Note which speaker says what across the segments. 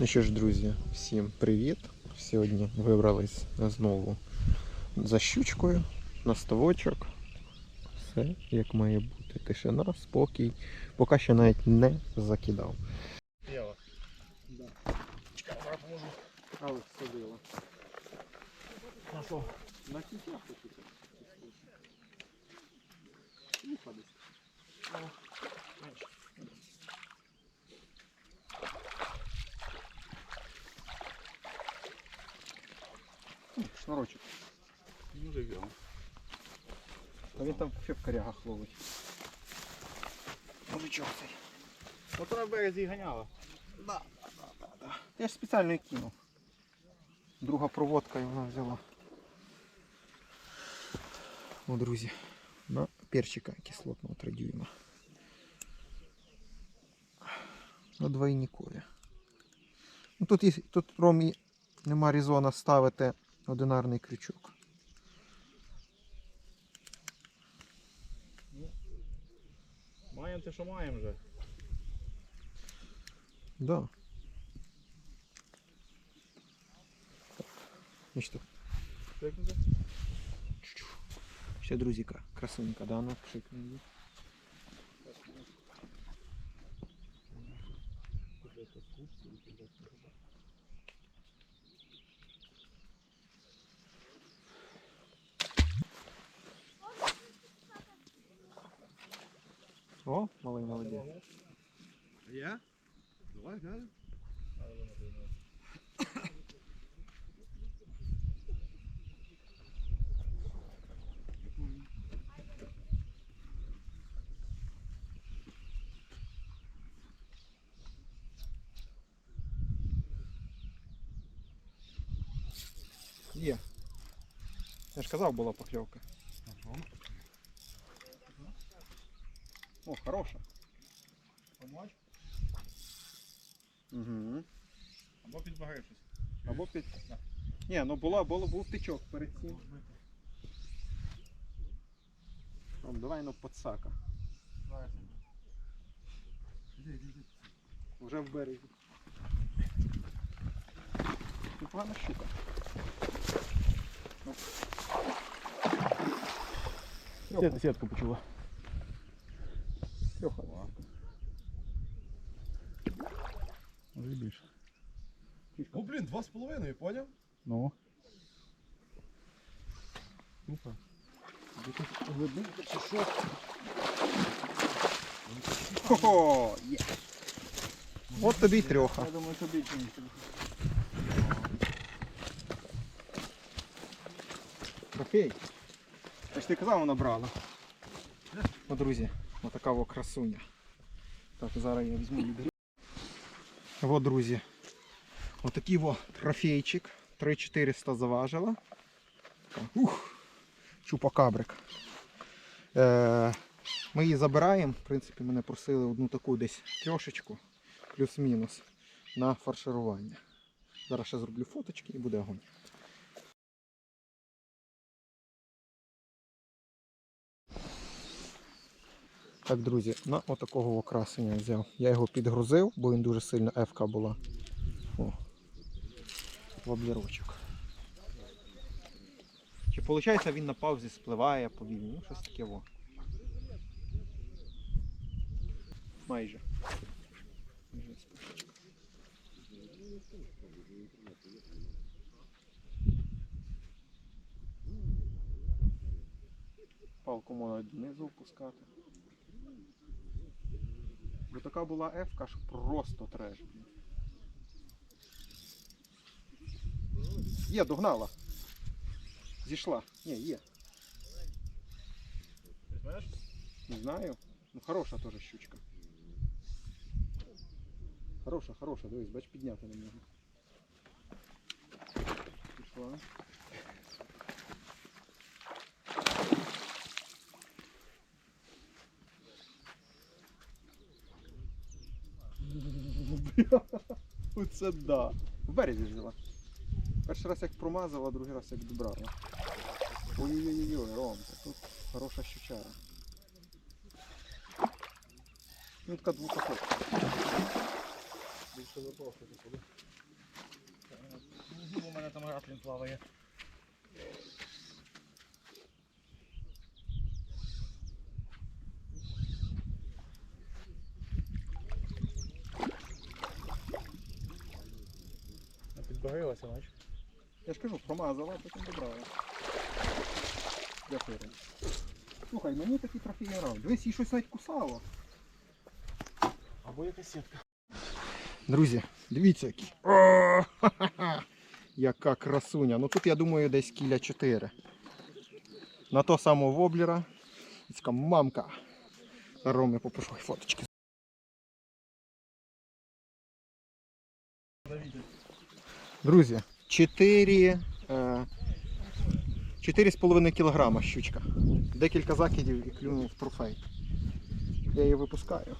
Speaker 1: Ну що ж, друзі, всім привіт. Сьогодні вибрались знову за щучкою на ставочок. Все як має бути. Тишина, спокій. Поки що навіть не закидав.
Speaker 2: Дело.
Speaker 1: Чекай, я поможу. Але садила.
Speaker 2: На що?
Speaker 1: На кітях тут. Шнурочок.
Speaker 2: Ну, живем.
Speaker 1: Та він там взагалі в корягах ловить. Мужичок цей.
Speaker 2: От на березі ганяла.
Speaker 1: Да, да, да, да. Я ж спеціально і кинув. Друга проводка і вона взяла. О, друзі, на перчика кислотного 3 дюйма. На двойникові. Ну, тут, є, тут Ромі нема резона ставити одинарний крючок.
Speaker 2: Маємо те, що маємо вже.
Speaker 1: Да. Ну
Speaker 2: це?
Speaker 1: ще друзіка, красунька, да, ну, пшикне О, малий молодець.
Speaker 2: Я? Давай, глянь.
Speaker 1: Є. Я ж казав, була покльовка. О, хороша.
Speaker 2: Помочь?
Speaker 1: Угу.
Speaker 2: Або підбагрившись.
Speaker 1: Або під. Ні, ну була, було, був тичок перед цим. О, давай ну подсака. Вже в березі. Непогана щука. Ну. Трьох-
Speaker 2: Сітку почула.
Speaker 1: трьоха.
Speaker 2: Може і більше.
Speaker 1: Фішка.
Speaker 3: Ну блін, два з половиною, поняв?
Speaker 2: Ну.
Speaker 1: Супер. Глибинка чи що? Хо-хо! Є! От тобі й трьоха.
Speaker 2: Я думаю, що більше ніж тобі.
Speaker 1: Трофей. Я ж ти казав, вона брала. О, друзі, Отака во красуня. Так, зараз я візьму відрі. О, друзі. Отакий во трофейчик. 3400 заважила. Ух, чупакабрик. Е, ми її забираємо. В принципі, мене просили одну таку десь трьошечку, плюс-мінус, на фарширування. Зараз ще зроблю фоточки і буде огонь. Так, друзі, на отакого окрасення взяв. Я його підгрузив, бо він дуже сильно ефка була. О, воблерочок. Чи виходить він на паузі спливає повільно? Ну, щось таке во. Майже. Палку можна донизу опускати. Бо така була F, що просто треш. блін. Є, догнала. Зійшла. Ні, є.
Speaker 2: Знаєш?
Speaker 1: Не знаю. Ну хороша теж щучка. Хороша, хороша, дивись, бач підняти на нього. Пішла. Оце да. В березі жила. Перший раз як промазала, другий раз як добрала. Ой-ой-ой, Ромка, тут хороша щучара. Ну така двухохотка.
Speaker 2: Більше ти куди.
Speaker 3: У мене там ратлін плаває. А Підбагрилася.
Speaker 1: Я ж кажу, промазала, потім добрала. Дякую. Слухай, мені такий трохи не грав. Дивись, їй щось навіть кусало.
Speaker 3: Або якась сітка.
Speaker 1: Друзі, дивіться які. О. Яка красуня. Ну тут я думаю десь кіля 4. На то самого воблера. І Така мамка. Роми попрошу фоточки. Друзі, 4, е, 4,5 кг щучка. Декілька закидів і клюнув в трофей. Я її випускаю.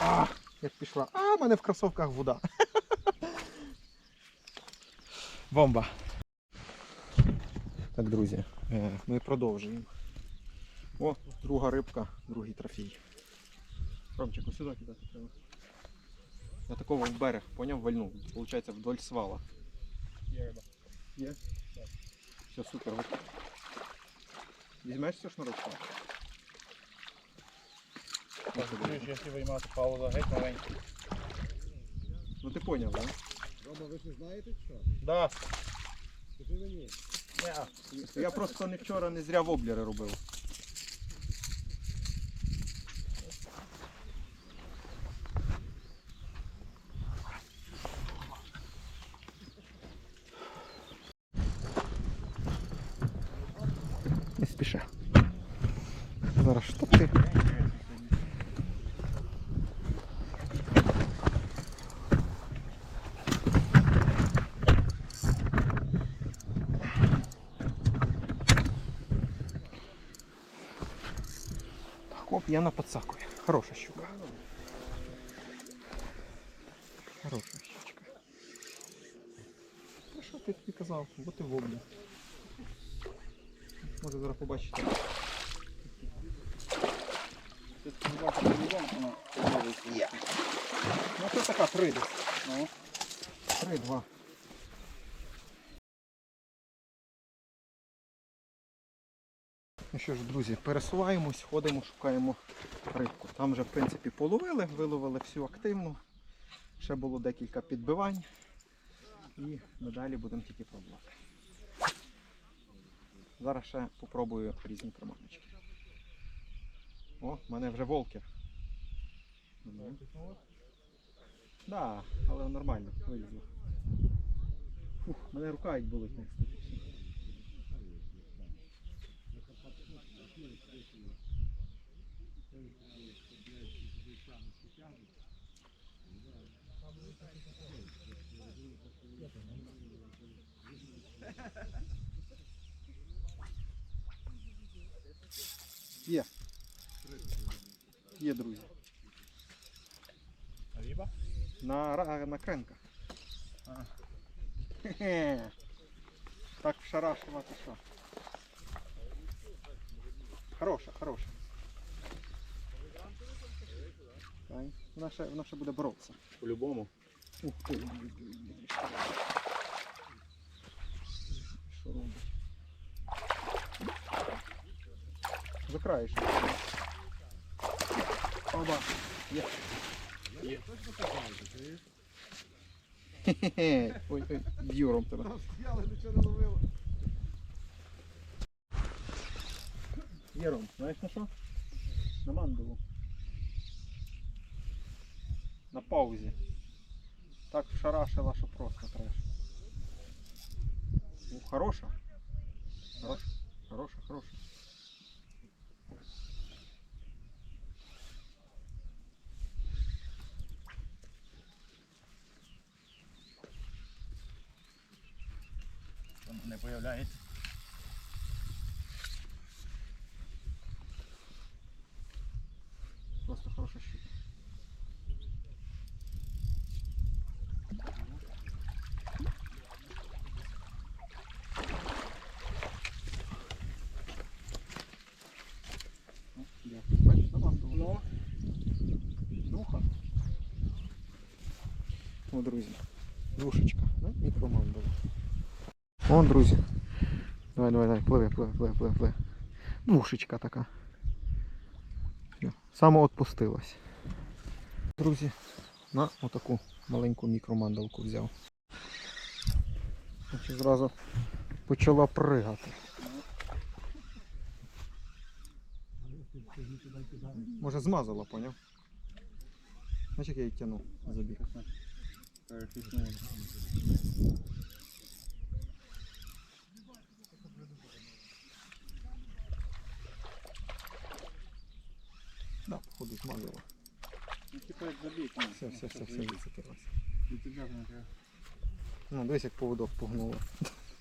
Speaker 1: А, як пішла. А, в мене в кросовках вода. Бомба. Так, друзі, е, ми продовжуємо. О, друга рибка, другий трофей. Ромчику, сюди кидати треба. Я такого в берег, поняв, вальнув. Получається вдоль свала.
Speaker 2: Є риба.
Speaker 1: Є? Все, супер. Візьмеш цю шнурочку?
Speaker 3: Чуєш, якщо виймати пауза геть маленька.
Speaker 1: Ну ти поняв, так?
Speaker 2: Рома, ви ж не знаєте що?
Speaker 3: Да.
Speaker 2: Скажи мені.
Speaker 3: Не,
Speaker 1: Я просто не вчора не зря воблери робив. Не спіши. Зараз штопки. Так, оп, я на подсаку. Хороша щука. Хороша щучка. Та що ти тобі казав? Бо ти воблі. Може зараз побачите.
Speaker 2: Ти побачив по-любому, вона подобається.
Speaker 1: Ну це така три.
Speaker 2: Ну.
Speaker 1: Три-два. Ну що ж, друзі, пересуваємось, ходимо, шукаємо рибку. Там вже, в принципі, половили, виловили всю активну. Ще було декілька підбивань. І надалі будемо тільки пробувати. Зараз ще попробую різні приманочки. О, в мене вже волкер. Так, да, але нормально, вилізло. Фух, мене рука болить не кстати. Є. Є, друзі.
Speaker 3: Риба?
Speaker 1: На, ра- на кренка.
Speaker 3: А.
Speaker 1: Хе-хе. Так вшарашила ти що. Хороша, хороша. Ай, Вона ще, вона ще буде боротися.
Speaker 3: По-любому.
Speaker 1: Ух ти. Закраєш. Оба. Є.
Speaker 3: Є.
Speaker 1: Хе-хе. Ой, ой, б'юром тебе.
Speaker 2: Стояли, нічого не ловили.
Speaker 1: Є, знаєш на що? На мандулу. На паузі. Так вшарашила, що просто треш. Ну, хороша. Хороша, хороша, хороша.
Speaker 3: не появляется
Speaker 1: Просто хороший щука. Ну,
Speaker 3: духа.
Speaker 1: О, друзі, душечка, да? мікроман була. О, друзі. Давай, давай, давай, пливи, пливи, пливи, пливи, пливи. Двушечка така. Само отпустилась. Друзі, на отаку маленьку мікромандалку взяв. Значить, зразу почала пригати. Може змазала, поняв? Знаєш, як я її тягнув забіг.
Speaker 2: Перефіснули.
Speaker 1: Да.
Speaker 2: Ну, типа як забіг. ну,
Speaker 1: Все, все, все, все,
Speaker 2: не треба.
Speaker 1: Ну, дивись, як поводок погнуло.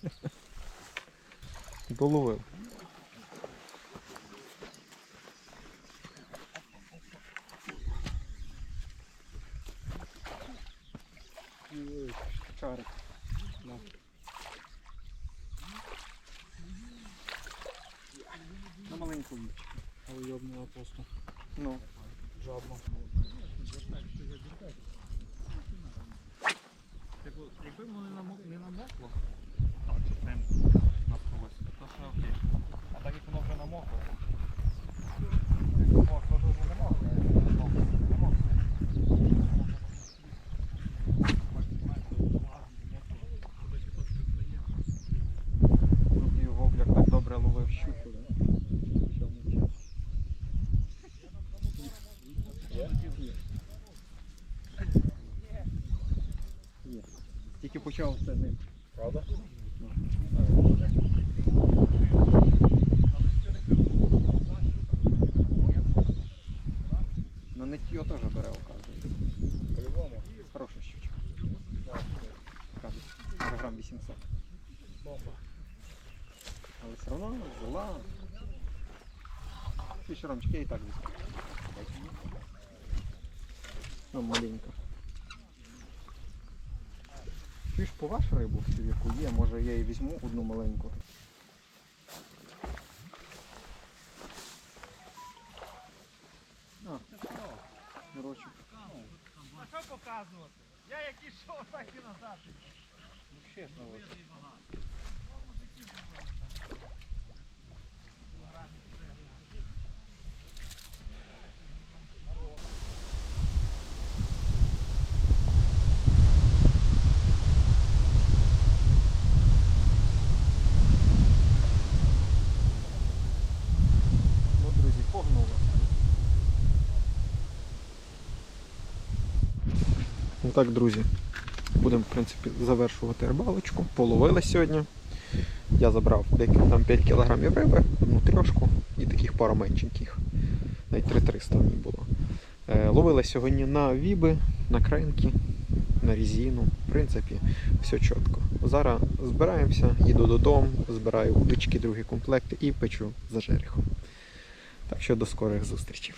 Speaker 1: Доловив. Чарик. Да. На маленьку.
Speaker 3: Але йобнула просто.
Speaker 1: Ну.
Speaker 3: Жадно. Якби воно не намок- не намокло, а, чи прям насквозь, то ще окей. А так як воно вже намокло. Мокло, то вже не мокло. Не мокло, не мокло.
Speaker 1: І вовляк так добре ловив щуку, да? Є. Тільки почав це ним.
Speaker 3: Правда?
Speaker 1: На нитье теж бере, оказується.
Speaker 3: По-любому.
Speaker 1: Хороша щучка. Кажуть, грам 800.
Speaker 3: Бомба.
Speaker 1: Але все одно взяла. Я і так візьму. Ну, маленька. Чуєш по вашу рибу, яку є, може я і візьму одну маленьку. А
Speaker 3: що показувати? Я як ішов, так і назад. Ну, чесно,
Speaker 1: так, друзі, будемо, в принципі, завершувати рибалочку. Половили сьогодні. Я забрав там 5 кілограмів риби, одну трьошку і таких пару меншеньких. Навіть 3300 мені було. Е, ловили сьогодні на віби, на кренки, на резину. В принципі, все чітко. Зараз збираємося, їду додому, збираю удочки, другі комплекти і печу за жерехом. Так що до скорих зустрічей.